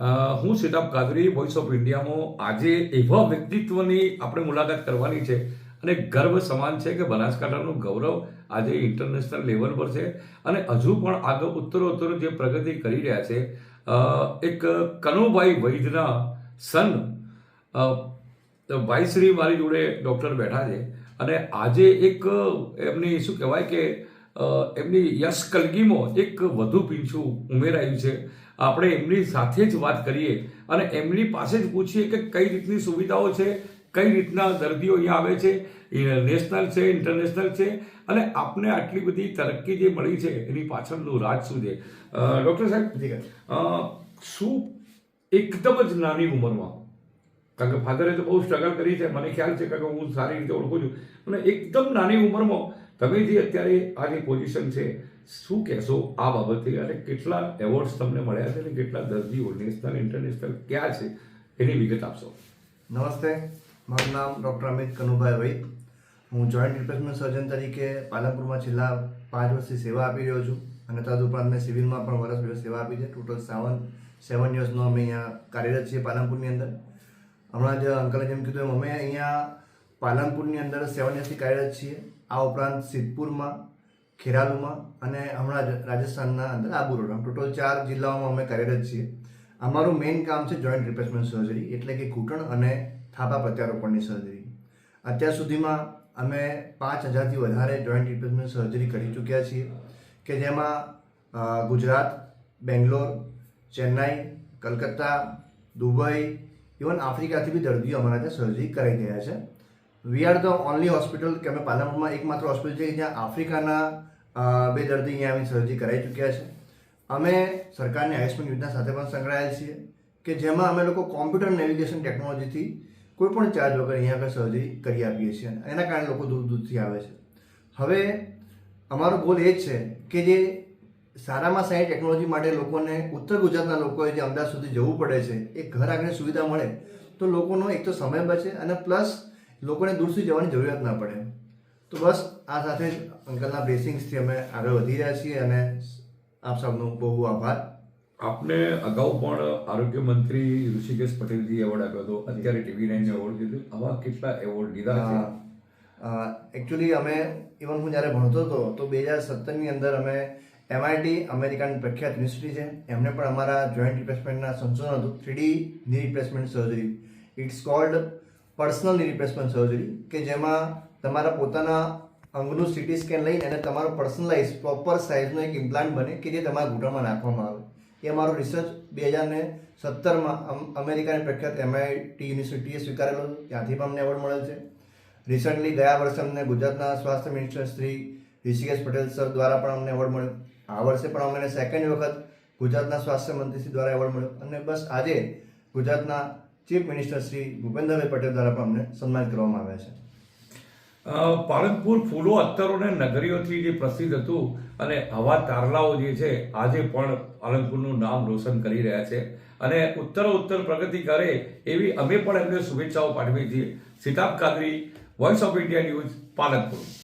હું Sitab Kadri voice of ઇન્ડિયામાં આજે એવા વ્યક્તિત્વની આપણે મુલાકાત કરવાની છે અને ગર્વ સમાન છે કે બનાસકાંઠાનું ગૌરવ આજે ઇન્ટરનેશનલ લેવલ પર છે. અને હજુ પણ આગળ ઉત્તરોત્તર જે પ્રગતિ કરી રહ્યા છે એક કનુભાઈ વૈદના સન ભાઈશ્રી મારી જોડે ડૉક્ટર બેઠા છે. અને આજે એક એમની શું કહેવાય કે એમની યશ કલગીમાં એક વધુ પીંછું ઉમેરાયું છે. આપણે એમની સાથે જ વાત કરીએ અને એમની પાસે જ પૂછીએ કે કઈ રીતની સુવિધાઓ છે કઈ રીતના દર્દીઓ અહીંયા આવે છે નેશનલ છે ઇન્ટરનેશનલ છે અને આપને આટલી બધી તરક્કી જે મળી છે એની પાછળનું રાજ શું છે? ડૉક્ટર સાહેબ શું એકદમ જ નાની ઉંમરમાં કારણ કે ફાધરે તો બહુ સ્ટ્રગલ કરી છે મને ખ્યાલ છે કારણ કે હું સારી રીતે ઓળખું છું અને એકદમ નાની ઉંમરમાં તમે જે અત્યારે આ જે પોઝિશન છે, શું કહેશો આ બાબતે? અને કેટલા એવોર્ડ્સ તમને મળ્યા છે અને કેટલા દર્દીઓ નેશનલ ઇન્ટરનેશનલ ક્યાં છે? એની વિગત આપશો. નમસ્તે, મારું નામ ડૉક્ટર અમિત કનુભાઈ વૈદ હું જોઈન્ટ રિપ્લેસમેન્ટ સર્જન તરીકે પાલનપુરમાં છેલ્લા પાંચ વર્ષથી સેવા આપી રહ્યો છું અને તદુપરાંત મેં સિવિલમાં પણ વર્ષ બે સેવા આપી છે. ટોટલ સેવન સેવન યર્સનો અમે અહીંયા કાર્યરત છીએ પાલનપુરની અંદર. હમણાં જ અંકલે જેમ કીધું એમ, અમે અહીંયા પાલનપુરની અંદર સેવન યર્સથી કાર્યરત છીએ. આ ઉપરાંત સિદ્ધપુરમાં, ખેરાલુમાં અને હમણાં રાજસ્થાનના અંદર આબુ રોડ. ટોટલ ચાર જિલ્લાઓમાં અમે કાર્યરત છીએ. અમારું મેઇન કામ છે જોઈન્ટ રિપ્લેસમેન્ટ સર્જરી, એટલે કે ઘૂંટણ અને થાપા પ્રત્યારોપણની સર્જરી. અત્યાર સુધીમાં અમે પાંચ હજારથી વધારે જોઈન્ટ રિપ્લેસમેન્ટ સર્જરી કરી ચૂક્યા છીએ, કે જેમાં ગુજરાત, બેંગ્લોર, ચેન્નાઈ, કલકત્તા, દુબઈ, ઇવન આફ્રિકાથી બી દર્દીઓ અમારા ત્યાં સર્જરી કરાઈ ગયા છે. We are the only hospital કે અમે પાલનપુરમાં એકમાત્ર હોસ્પિટલ છે જ્યાં આફ્રિકાના બે દર્દી અહીંયા આવીને સર્જરી કરાઈ ચૂક્યા છે. અમે સરકારની આયુષ્માન યોજના સાથે પણ સંકળાયેલ છીએ કે જેમાં અમે લોકો કોમ્પ્યુટર નેવિગેશન ટેકનોલોજીથી કોઈ પણ ચાર્જ વગર અહીંયા આગળ સર્જરી કરી આપીએ છીએ એના કારણે લોકો દૂર દૂરથી આવે છે. હવે, અમારો ગોલ એ જ છે કે જે સારામાં સારી ટેકનોલોજી માટે લોકોને ઉત્તર ગુજરાતના લોકોએ જે અમદાવાદ સુધી જવું પડે છે, એ ઘર આગળ સુવિધા મળે, તો લોકોનો એક તો સમય બચે અને પ્લસ લોકોને દૂર સુધી જવાની જરૂરિયાત ના પડે. તો બસ આ સાથે જ અંકલના બ્લેસિંગ્સથી અમે આગળ વધી રહ્યા છીએ અને આપ સૌનો બહુ બહુ આભાર. આપને અગાઉ પણ આરોગ્ય મંત્રી ઋષિકેશ પટેલજી એવોર્ડ આપ્યો હતો. અત્યારે ટીવી નાઇન એવોર્ડ દીધો આવા કેટલા એવોર્ડ લીધા છે? એકચ્યુઅલી અમે ઇવન હું જ્યારે ભણતો હતો તો બે હજાર સત્તરની અંદર અમે એમઆઈટી અમેરિકાની પ્રખ્યાત યુનિવર્સિટી છે. એમને પણ અમારા જોઈન્ટ રિપ્લેસમેન્ટના સંશોધન હતું. થ્રીડી ની replacement surgery it's called personal replacement surgery કે જેમાં તમારા પોતાના અંગનું સિટી સ્કેન લઈને અને તમારો પર્સનલાઇઝ પ્રોપર સાઇઝનો એક ઇમ્પ્લાન્ટ બને કે જે તમારા ઘૂંટણમાં નાખવામાં આવે. એ અમારો રિસર્ચ બે હજાર ને સત્તરમાં અમેરિકાની પ્રખ્યાત એમઆઈટી યુનિવર્સિટીએ સ્વીકારેલો ત્યાંથી પણ અમને એવોર્ડ મળેલ છે. રિસન્ટલી ગયા વર્ષે અમને ગુજરાતના સ્વાસ્થ્ય મિનિસ્ટર શ્રી ઋષિકેશ પટેલ સર દ્વારા પણ અમને એવોર્ડ મળ્યો. આ વર્ષે પણ અમને સેકન્ડ વખત ગુજરાતના સ્વાસ્થ્ય મંત્રી શ્રી દ્વારા એવોર્ડ મળ્યો. અને બસ આજે ગુજરાતના ચીફ મિનિસ્ટર શ્રી ભૂપેન્દ્રભાઈ પટેલ દ્વારા પણ અમને સન્માનિત કરવામાં આવ્યા છે. પાલનપુર ફૂલો અત્તરો અને નગરીઓથી જે પ્રસિદ્ધ હતું અને હવા તારલાઓ જે છે, આજે પણ પાલનપુરનું નામ રોશન કરી રહ્યા છે. અને ઉત્તરો ઉત્તર પ્રગતિ કરે એવી અમે પણ એમને શુભેચ્છાઓ પાઠવીએ છીએ. Sitab Kadri voice of India news Palanpur.